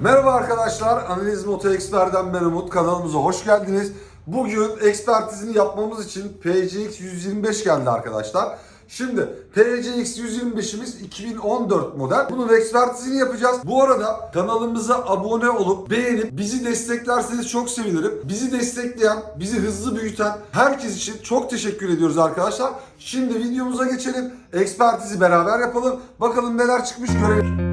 Merhaba arkadaşlar, Analiz Moto Expert'den ben Umut. Kanalımıza hoş geldiniz. Bugün ekspertizini yapmamız için PCX 125 geldi arkadaşlar. Şimdi PCX 125'imiz 2014 model. Bunun ekspertizini yapacağız. Bu arada kanalımıza abone olup beğenip bizi desteklerseniz çok sevinirim. Bizi destekleyen, bizi hızlı büyüten herkes için çok teşekkür ediyoruz arkadaşlar. Şimdi videomuza geçelim. Ekspertizi beraber yapalım. Bakalım neler çıkmış görelim.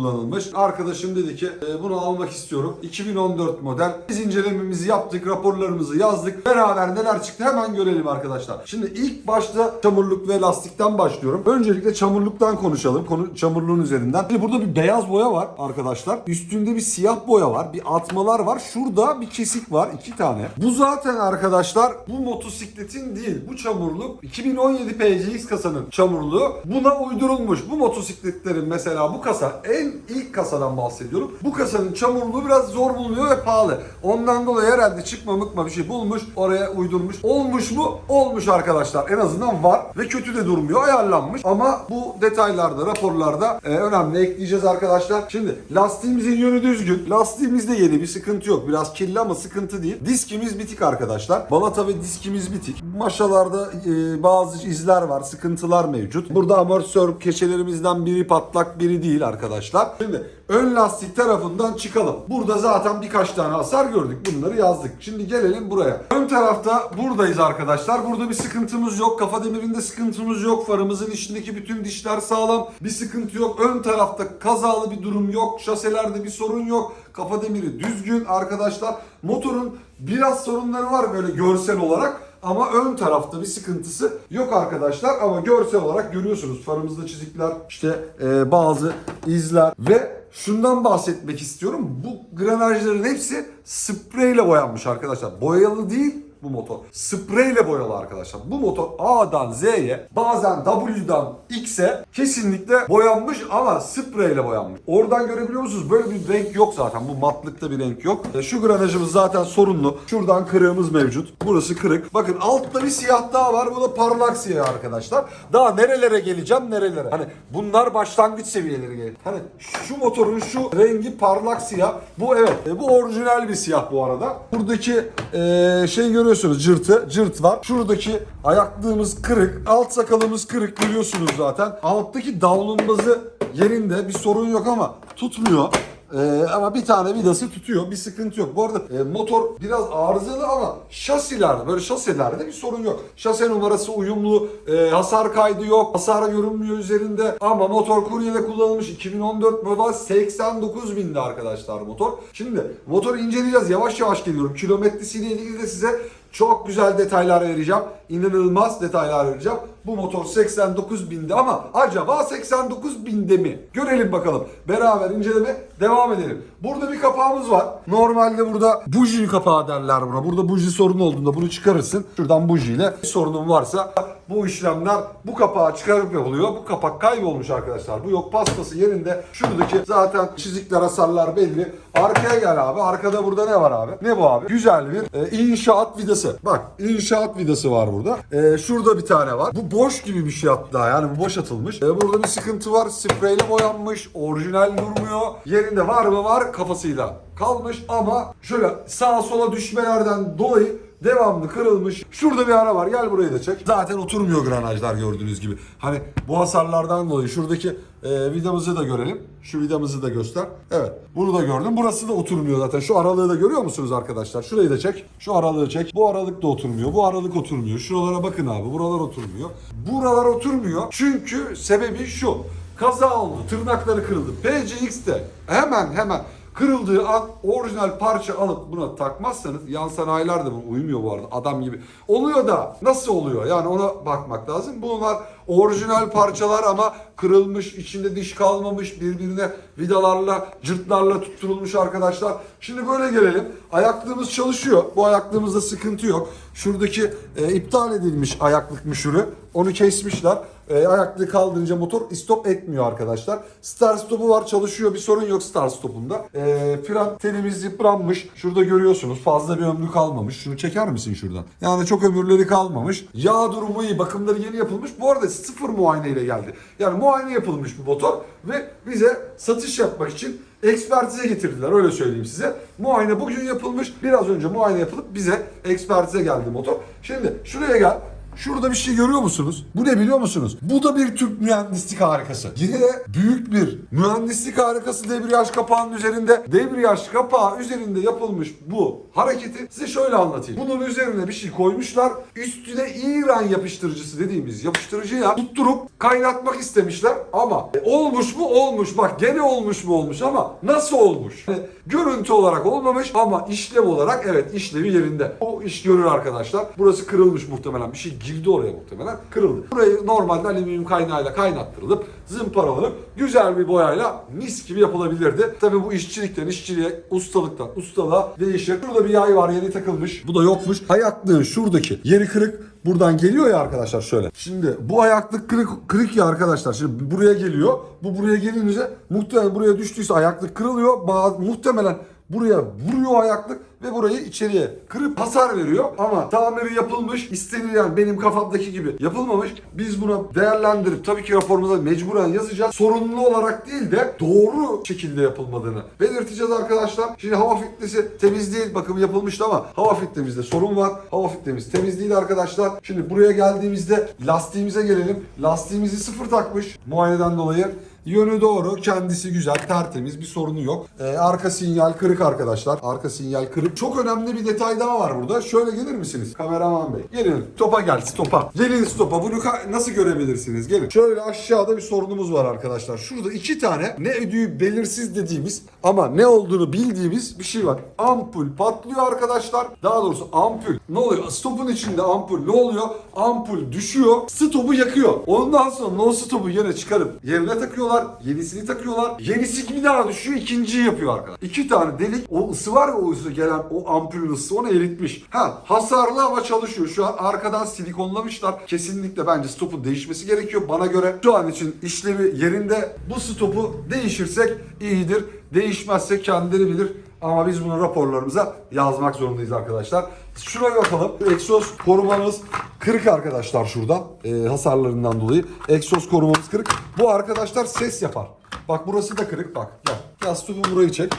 Kullanılmış. Arkadaşım dedi ki "E, bunu almak istiyorum. 2014 model. Biz incelememizi yaptık, raporlarımızı yazdık. Beraber neler çıktı hemen görelim arkadaşlar. Şimdi ilk başta çamurluk ve lastikten başlıyorum. Öncelikle çamurluktan konuşalım. Konu çamurluğun üzerinden. Şimdi burada bir beyaz boya var arkadaşlar. Üstünde bir siyah boya var. Bir atmalar var. Şurada bir kesik var. iki tane. Bu zaten arkadaşlar bu motosikletin değil. Bu çamurluk 2017 PCX kasanın çamurluğu. Buna uydurulmuş. Bu motosikletlerin mesela bu kasa en ilk kasadan bahsediyorum. Bu kasanın çamurluğu biraz zor bulunuyor ve pahalı. Ondan dolayı herhalde çıkma mıkma bir şey bulmuş. Oraya uydurmuş. Olmuş mu? Olmuş arkadaşlar. En azından var ve kötü de durmuyor. Ayarlanmış. Ama bu detaylarda, raporlarda e, önemli ekleyeceğiz arkadaşlar. Şimdi lastiğimizin yönü düzgün. Lastiğimizde yeni bir sıkıntı yok. Biraz kirli ama sıkıntı değil. Diskimiz bitik arkadaşlar. Balata ve diskimiz bitik. Maşalarda e, bazı izler var, sıkıntılar mevcut. Burada amortisör keçelerimizden biri patlak, biri değil arkadaşlar. Şimdi ön lastik tarafından çıkalım. Burada zaten birkaç tane hasar gördük. Bunları yazdık. Şimdi gelelim buraya. Ön tarafta buradayız arkadaşlar. Burada bir sıkıntımız yok. Kafa demirinde sıkıntımız yok. Farımızın içindeki bütün dişler sağlam. Bir sıkıntı yok. Ön tarafta kazalı bir durum yok. Şaselerde bir sorun yok. Kafa demiri düzgün arkadaşlar. Motorun biraz sorunları var böyle görsel olarak. Ama ön tarafta bir sıkıntısı yok arkadaşlar. Ama görsel olarak görüyorsunuz farımızda çizikler, işte e, bazı izler ve şundan bahsetmek istiyorum. Bu granajların hepsi spreyle boyanmış arkadaşlar. Boyalı değil bu motor. Spreyle boyalı arkadaşlar. Bu motor A'dan Z'ye bazen W'dan X'e kesinlikle boyanmış ama spreyle boyanmış. Oradan görebiliyor musunuz? Böyle bir renk yok zaten. Bu matlıkta bir renk yok. E, Şu granajımız zaten sorunlu. Şuradan kırığımız mevcut. Burası kırık. Bakın altta bir siyah daha var. Bu da parlak siyah arkadaşlar. Daha nerelere geleceğim nerelere. Hani bunlar başlangıç seviyeleri gelir. Hani şu motorun şu rengi parlak siyah. Bu evet. E, bu orijinal bir siyah bu arada. Buradaki e, şey görüyorsunuz cırtı. Cırt var. Şuradaki ayaklığımız kırık. Alt sakalımız kırık görüyorsunuz zaten. Alttaki davlumbazı yerinde bir sorun yok ama tutmuyor. Ee, ama bir tane vidası tutuyor. Bir sıkıntı yok. Bu arada e, motor biraz arızalı ama şasilerde böyle şasilerde bir sorun yok. Şase numarası uyumlu. e, hasar kaydı yok. Hasar görünmüyor üzerinde. Ama motor kuryede kullanılmış 2014 model 89 binde arkadaşlar motor. Şimdi motoru inceleyeceğiz. Yavaş yavaş geliyorum. Kilometresiyle ilgili de size çok güzel detaylar vereceğim. İnanılmaz detaylar vereceğim. Bu motor 89 binde ama acaba 89 binde mi? Görelim bakalım. Beraber inceleme devam edelim. Burada bir kapağımız var. Normalde burada buji kapağı derler buna. Burada buji sorunu olduğunda bunu çıkarırsın. Şuradan bujiyle bir sorunun varsa bu işlemler bu kapağı çıkarıp yapılıyor. Bu kapak kaybolmuş arkadaşlar. Bu yok pastası yerinde. Şuradaki zaten çizikler hasarlar belli. Arkaya gel abi. Arkada burada ne var abi? Ne bu abi? Güzel bir e, inşaat vidası. Bak inşaat vidası var burada. E, şurada bir tane var. Bu boş gibi bir şey hatta yani bu boş atılmış. E, burada bir sıkıntı var. Spreyle boyanmış. Orijinal durmuyor. Yerinde var mı var kafasıyla kalmış ama şöyle sağa sola düşmelerden dolayı devamlı kırılmış. Şurada bir ara var. Gel burayı da çek. Zaten oturmuyor granajlar gördüğünüz gibi. Hani bu hasarlardan dolayı şuradaki e, vidamızı da görelim. Şu vidamızı da göster. Evet. Bunu da gördüm. Burası da oturmuyor zaten. Şu aralığı da görüyor musunuz arkadaşlar? Şurayı da çek. Şu aralığı çek. Bu aralık da oturmuyor. Bu aralık oturmuyor. Şuralara bakın abi. Buralar oturmuyor. Buralar oturmuyor. Çünkü sebebi şu. Kaza oldu. Tırnakları kırıldı. PCX'te hemen hemen kırıldığı an orijinal parça alıp buna takmazsanız yan sanayiler de bu uymuyor bu arada adam gibi. Oluyor da nasıl oluyor? Yani ona bakmak lazım. Bunlar orijinal parçalar ama kırılmış, içinde diş kalmamış, birbirine vidalarla, cırtlarla tutturulmuş arkadaşlar. Şimdi böyle gelelim. Ayaklığımız çalışıyor. Bu ayaklığımızda sıkıntı yok. Şuradaki e, iptal edilmiş ayaklık müşürü. Onu kesmişler. E, ayaklığı kaldırınca motor stop etmiyor arkadaşlar. Start stopu var çalışıyor bir sorun yok start stopunda. E, fren telimiz yıpranmış. Şurada görüyorsunuz fazla bir ömrü kalmamış. Şunu çeker misin şuradan? Yani çok ömürleri kalmamış. Yağ durumu iyi bakımları yeni yapılmış. Bu arada sıfır muayene ile geldi. Yani muayene yapılmış bir motor ve bize satış yapmak için ekspertize getirdiler öyle söyleyeyim size. Muayene bugün yapılmış. Biraz önce muayene yapılıp bize ekspertize geldi motor. Şimdi şuraya gel. Şurada bir şey görüyor musunuz? Bu ne biliyor musunuz? Bu da bir Türk mühendislik harikası. Yine de büyük bir mühendislik harikası debriyaj kapağının üzerinde. Debriyaj kapağı üzerinde yapılmış bu hareketi size şöyle anlatayım. Bunun üzerine bir şey koymuşlar. Üstüne İran yapıştırıcısı dediğimiz yapıştırıcıya tutturup kaynatmak istemişler. Ama e, olmuş mu? Olmuş. Bak gene olmuş mu? Olmuş ama nasıl olmuş? Yani görüntü olarak olmamış ama işlev olarak evet işlevi yerinde. O iş görür arkadaşlar. Burası kırılmış muhtemelen. Bir şey girdi oraya muhtemelen. Kırıldı. Burayı normalde alüminyum kaynağıyla kaynattırılıp zımparalanıp güzel bir boyayla mis gibi yapılabilirdi. Tabii bu işçilikten işçiliğe, ustalıktan ustalığa değişir. Burada bir yay var yeni takılmış. Bu da yokmuş. Ayaklığın şuradaki yeri kırık. Buradan geliyor ya arkadaşlar şöyle. Şimdi bu ayaklık kırık, kırık ya arkadaşlar. Şimdi buraya geliyor. Bu buraya gelince muhtemelen buraya düştüyse ayaklık kırılıyor. Bazı, muhtemelen buraya vuruyor ayaklık ve burayı içeriye kırıp hasar veriyor. Ama tamiri yapılmış, istenilen benim kafamdaki gibi yapılmamış. Biz bunu değerlendirip tabii ki raporumuza mecburen yazacağız. Sorunlu olarak değil de doğru şekilde yapılmadığını belirteceğiz arkadaşlar. Şimdi hava filtresi temiz değil. Bakım yapılmıştı ama hava filtremizde sorun var. Hava filtremiz temiz değil arkadaşlar. Şimdi buraya geldiğimizde lastiğimize gelelim. Lastiğimizi sıfır takmış muayeneden dolayı. Yönü doğru, kendisi güzel, tertemiz, bir sorunu yok. Ee, arka sinyal kırık arkadaşlar. Arka sinyal kırık. Çok önemli bir detay daha var burada. Şöyle gelir misiniz? Kameraman bey. Gelin, topa gel, stopa. Gelin stopa. Bunu nasıl görebilirsiniz? Gelin. Şöyle aşağıda bir sorunumuz var arkadaşlar. Şurada iki tane ne ödüğü belirsiz dediğimiz ama ne olduğunu bildiğimiz bir şey var. Ampul patlıyor arkadaşlar. Daha doğrusu ampul. Ne oluyor? Stopun içinde ampul. Ne oluyor? Ampul düşüyor. Stopu yakıyor. Ondan sonra no stopu yine çıkarıp yerine takıyorlar. Yenisini takıyorlar. Yenisi bir daha düşüyor. ikinciyi yapıyor arkadaşlar. İki tane delik. O ısı var ya o ısı gelen o ampulün ısısı onu eritmiş. Ha hasarlı ama çalışıyor. Şu an arkadan silikonlamışlar. Kesinlikle bence stopun değişmesi gerekiyor bana göre. Şu an için işlevi yerinde. Bu stopu değişirsek iyidir. Değişmezse kendileri bilir. Ama biz bunu raporlarımıza yazmak zorundayız arkadaşlar. Şuraya bakalım. Egzoz korumamız kırık arkadaşlar şurada. Ee, hasarlarından dolayı. Egzoz korumamız kırık. Bu arkadaşlar ses yapar. Bak burası da kırık bak. Gel. Yastığı burayı çek.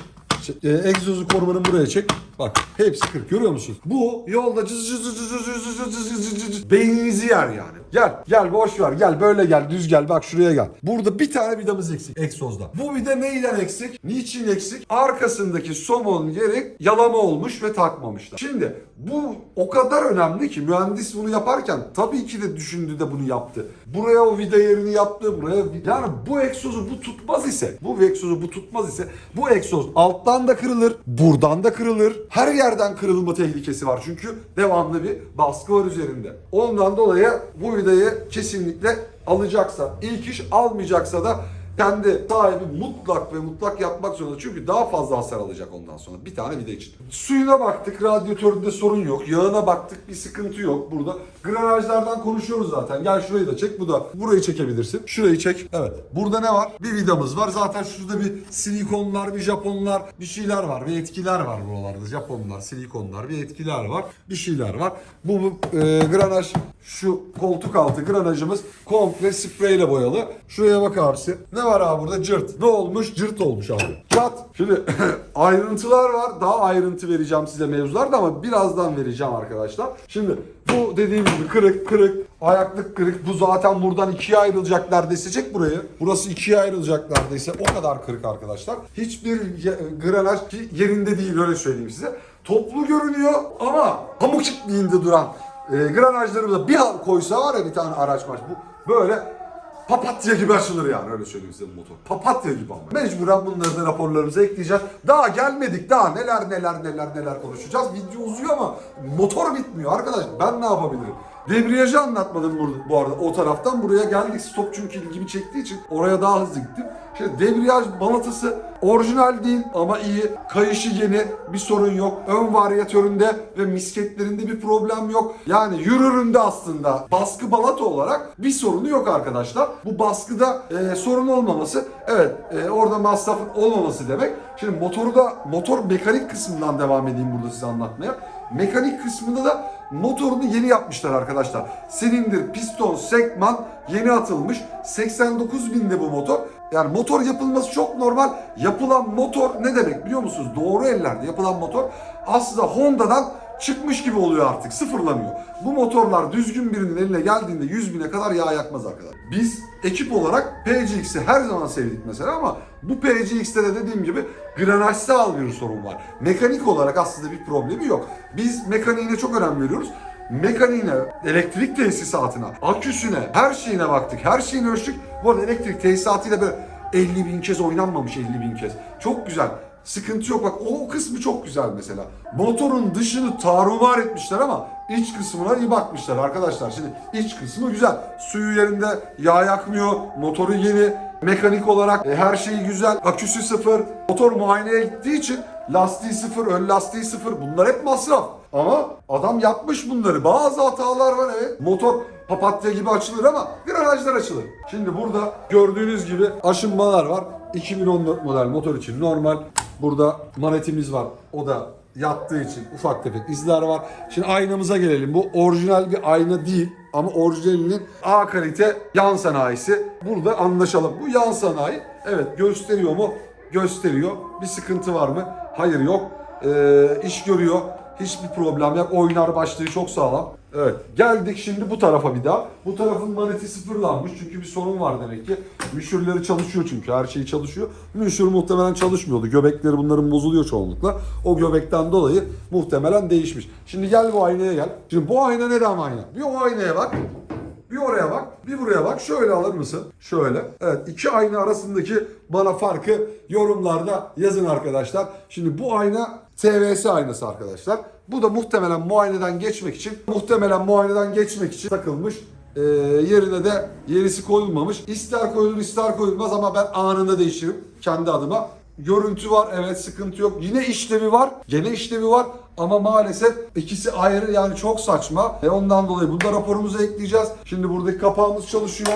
Ee, egzozu korumanın buraya çek. Bak hepsi kırık görüyor musunuz? Bu yolda cız cız cız cız cız cız cız cız beyninizi yer yani. Gel gel boş ver gel böyle gel düz gel bak şuraya gel. Burada bir tane vidamız eksik egzozda. Bu vida neyden eksik? Niçin eksik? Arkasındaki somon yeri yalama olmuş ve takmamışlar. Şimdi bu o kadar önemli ki mühendis bunu yaparken tabii ki de düşündü de bunu yaptı. Buraya o vida yerini yaptı. Buraya yani bu egzozu bu tutmaz ise bu egzozu bu tutmaz ise bu egzoz alttan da kırılır, buradan da kırılır. Her yerden kırılma tehlikesi var çünkü devamlı bir baskı var üzerinde. Ondan dolayı bu vidayı kesinlikle alacaksa ilk iş almayacaksa da kendi sahibi mutlak ve mutlak yapmak zorunda. Çünkü daha fazla hasar alacak ondan sonra. Bir tane vida için. Suyuna baktık. Radyatöründe sorun yok. Yağına baktık. Bir sıkıntı yok burada. Granajlardan konuşuyoruz zaten. Gel şurayı da çek. Bu da burayı çekebilirsin. Şurayı çek. Evet. Burada ne var? Bir vidamız var. Zaten şurada bir silikonlar, bir Japonlar, bir şeyler var. Bir etkiler var buralarda. Japonlar, silikonlar, bir etkiler var. Bir şeyler var. Bu, bu e, granaj şu koltuk altı granajımız komple spreyle boyalı. Şuraya bak abisi. Ne var abi burada? Cırt. Ne olmuş? Cırt olmuş abi. Kat. Şimdi ayrıntılar var. Daha ayrıntı vereceğim size mevzularda ama birazdan vereceğim arkadaşlar. Şimdi bu dediğim gibi kırık kırık. Ayaklık kırık. Bu zaten buradan ikiye ayrılacak neredeyse. Çek burayı. Burası ikiye ayrılacak neredeyse. O kadar kırık arkadaşlar. Hiçbir granaj yerinde değil öyle söyleyeyim size. Toplu görünüyor ama pamuk çiftliğinde duran e, granajlarımıza bir koysa var ya bir tane araç maç bu böyle papatya gibi açılır yani öyle söyleyeyim size bu motor. Papatya gibi ama. Mecburen bunları da raporlarımıza ekleyeceğiz. Daha gelmedik daha neler neler neler neler konuşacağız. Video uzuyor ama motor bitmiyor arkadaş. Ben ne yapabilirim? Debriyajı anlatmadım burada, bu arada o taraftan. Buraya geldik stop çünkü ilgimi çektiği için oraya daha hızlı gittim. Şimdi debriyaj balatası orijinal değil ama iyi. Kayışı yeni bir sorun yok. Ön varyatöründe ve misketlerinde bir problem yok. Yani yürüründe aslında baskı balata olarak bir sorunu yok arkadaşlar. Bu baskıda e, sorun olmaması evet e, orada masrafın olmaması demek. Şimdi motoru da motor mekanik kısmından devam edeyim burada size anlatmaya. Mekanik kısmında da motorunu yeni yapmışlar arkadaşlar. Silindir, piston, sekman yeni atılmış. 89 binde bu motor. Yani motor yapılması çok normal. Yapılan motor ne demek biliyor musunuz? Doğru ellerde yapılan motor aslında Honda'dan çıkmış gibi oluyor artık. Sıfırlanıyor. Bu motorlar düzgün birinin eline geldiğinde 100 bine kadar yağ yakmaz arkadaşlar. Biz ekip olarak PCX'i her zaman sevdik mesela ama bu PCX'te de dediğim gibi granajsal bir sorun var. Mekanik olarak aslında bir problemi yok. Biz mekaniğine çok önem veriyoruz mekaniğine, elektrik tesisatına, aküsüne, her şeyine baktık. Her şeyini ölçtük. Bu arada elektrik tesisatıyla böyle 50 bin kez oynanmamış 50 bin kez. Çok güzel. Sıkıntı yok. Bak o kısmı çok güzel mesela. Motorun dışını tarumar etmişler ama iç kısmına iyi bakmışlar arkadaşlar. Şimdi iç kısmı güzel. Suyu yerinde, yağ yakmıyor, motoru yeni. Mekanik olarak e, her şeyi güzel. Aküsü sıfır. Motor muayeneye gittiği için lastiği sıfır, ön lastiği sıfır. Bunlar hep masraf. Ama adam yapmış bunları. Bazı hatalar var evet. Motor papatya gibi açılır ama granajlar açılır. Şimdi burada gördüğünüz gibi aşınmalar var. 2014 model motor için normal. Burada manetimiz var. O da yattığı için ufak tefek izler var. Şimdi aynamıza gelelim. Bu orijinal bir ayna değil ama orijinalinin A kalite yan sanayisi. Burada anlaşalım. Bu yan sanayi evet gösteriyor mu? Gösteriyor. Bir sıkıntı var mı? Hayır yok. Ee, iş görüyor. Hiçbir problem yok. Oynar başlığı çok sağlam. Evet. Geldik şimdi bu tarafa bir daha. Bu tarafın maneti sıfırlanmış çünkü bir sorun var demek ki. Müşürleri çalışıyor çünkü her şey çalışıyor. Müşür muhtemelen çalışmıyordu. Göbekleri bunların bozuluyor çoğunlukla. O göbekten dolayı muhtemelen değişmiş. Şimdi gel bu aynaya gel. Şimdi bu ayna neden ayna? Bir o aynaya bak. Bir oraya bak, bir buraya bak. Şöyle alır mısın? Şöyle. Evet, iki ayna arasındaki bana farkı yorumlarda yazın arkadaşlar. Şimdi bu ayna TVS aynası arkadaşlar. Bu da muhtemelen muayeneden geçmek için, muhtemelen muayeneden geçmek için takılmış. Ee, yerine de yenisi koyulmamış. İster koyulur ister koyulmaz ama ben anında değişirim kendi adıma. Görüntü var evet sıkıntı yok. Yine işlevi var. Gene işlevi var. Ama maalesef ikisi ayrı yani çok saçma. E ondan dolayı bunu da raporumuza ekleyeceğiz. Şimdi buradaki kapağımız çalışıyor.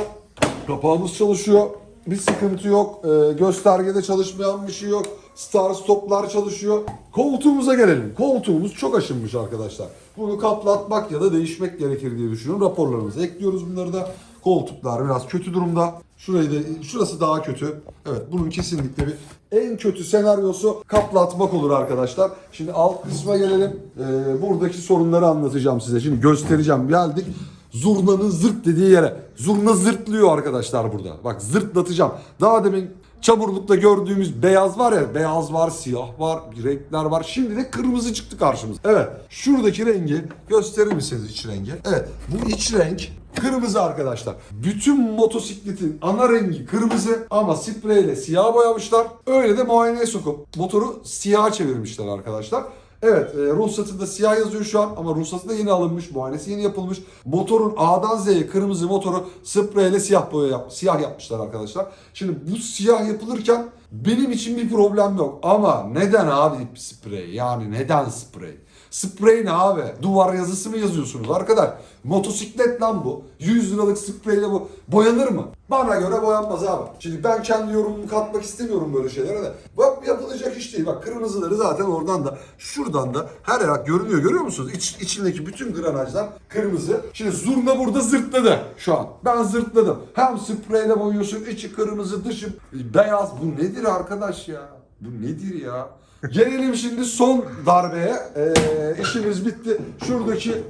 Kapağımız çalışıyor. Bir sıkıntı yok. E, göstergede çalışmayan bir şey yok. Star stoplar çalışıyor. Koltuğumuza gelelim. Koltuğumuz çok aşınmış arkadaşlar. Bunu kaplatmak ya da değişmek gerekir diye düşünüyorum. Raporlarımıza ekliyoruz bunları da. Koltuklar biraz kötü durumda. Şurayı da şurası daha kötü. Evet bunun kesinlikle bir en kötü senaryosu kaplatmak olur arkadaşlar. Şimdi alt kısma gelelim. Ee, buradaki sorunları anlatacağım size. Şimdi göstereceğim. Geldik zurnanın zırt dediği yere. Zurna zırtlıyor arkadaşlar burada. Bak zırtlatacağım. Daha demin çamurlukta gördüğümüz beyaz var ya. Beyaz var, siyah var, renkler var. Şimdi de kırmızı çıktı karşımıza. Evet. Şuradaki rengi gösterir misiniz iç rengi? Evet. Bu iç renk Kırmızı arkadaşlar. Bütün motosikletin ana rengi kırmızı ama spreyle siyah boyamışlar. Öyle de muayeneye sokup motoru siyaha çevirmişler arkadaşlar. Evet, e, ruhsatında siyah yazıyor şu an ama ruhsatı da yeni alınmış, muayenesi yeni yapılmış. Motorun A'dan Z'ye kırmızı motoru spreyle siyah boya yap, siyah yapmışlar arkadaşlar. Şimdi bu siyah yapılırken benim için bir problem yok. Ama neden abi sprey? Yani neden sprey? Sprey ne abi? Duvar yazısı mı yazıyorsunuz arkadaş? Motosiklet lan bu. 100 liralık spreyle bu. Boyanır mı? Bana göre boyanmaz abi. Şimdi ben kendi yorumumu katmak istemiyorum böyle şeylere de. Bak yapılacak iş değil. Bak kırmızıları zaten oradan da şuradan da her yer görünüyor. Görüyor musunuz? İç, içindeki bütün granajlar kırmızı. Şimdi zurna burada zırtladı şu an. Ben zırtladım. Hem spreyle boyuyorsun. içi kırmızı dışı beyaz. Bu nedir arkadaş ya? Bu nedir ya? Gelelim şimdi son darbeye. Ee, işimiz bitti. Şuradaki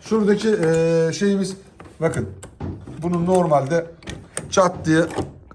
şuradaki ee, şeyimiz bakın bunun normalde çat diye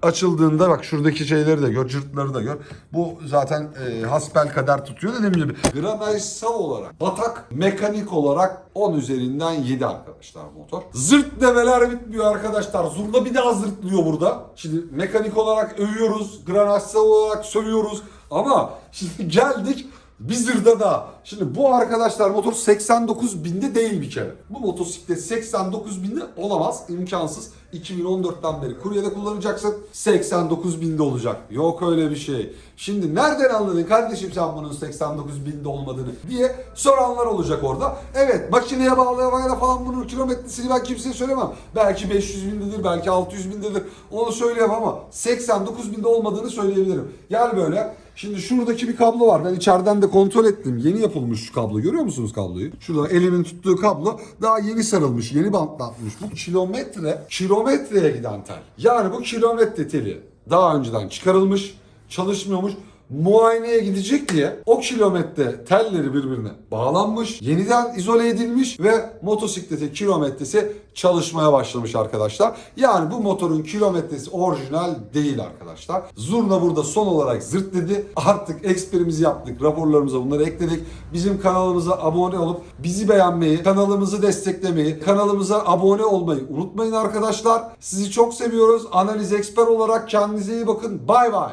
açıldığında bak şuradaki şeyleri de gör, cırtları da gör. Bu zaten e, hasbel kadar tutuyor dediğim gibi. Granajsal olarak, batak mekanik olarak 10 üzerinden 7 arkadaşlar motor. Zırt demeler bitmiyor arkadaşlar. Zurna bir daha zırtlıyor burada. Şimdi mekanik olarak övüyoruz, granajsal olarak sövüyoruz. Ama şimdi geldik bir zırda da. Şimdi bu arkadaşlar motor 89 binde değil bir kere. Bu motosiklet 89 binde olamaz. imkansız. 2014'ten beri kuryede kullanacaksın. 89 binde olacak. Yok öyle bir şey. Şimdi nereden anladın kardeşim sen bunun 89 binde olmadığını diye soranlar olacak orada. Evet makineye bağlayamayla falan bunun kilometresini ben kimseye söylemem. Belki 500 bindedir, belki 600 bindedir. Onu söyleyemem ama 89 binde olmadığını söyleyebilirim. Gel böyle. Şimdi şuradaki bir kablo var. Ben içeriden de kontrol ettim. Yeni yapılmış şu kablo. Görüyor musunuz kabloyu? Şurada elimin tuttuğu kablo daha yeni sarılmış. Yeni bantlanmış. Bu kilometre, kilometreye giden tel. Yani bu kilometre teli daha önceden çıkarılmış, çalışmıyormuş. Muayeneye gidecek diye o kilometre telleri birbirine bağlanmış, yeniden izole edilmiş ve motosikletin kilometresi çalışmaya başlamış arkadaşlar. Yani bu motorun kilometresi orijinal değil arkadaşlar. Zurna burada son olarak zırt dedi. Artık eksperimizi yaptık. Raporlarımıza bunları ekledik. Bizim kanalımıza abone olup bizi beğenmeyi, kanalımızı desteklemeyi, kanalımıza abone olmayı unutmayın arkadaşlar. Sizi çok seviyoruz. Analiz eksper olarak kendinize iyi bakın. Bay bay.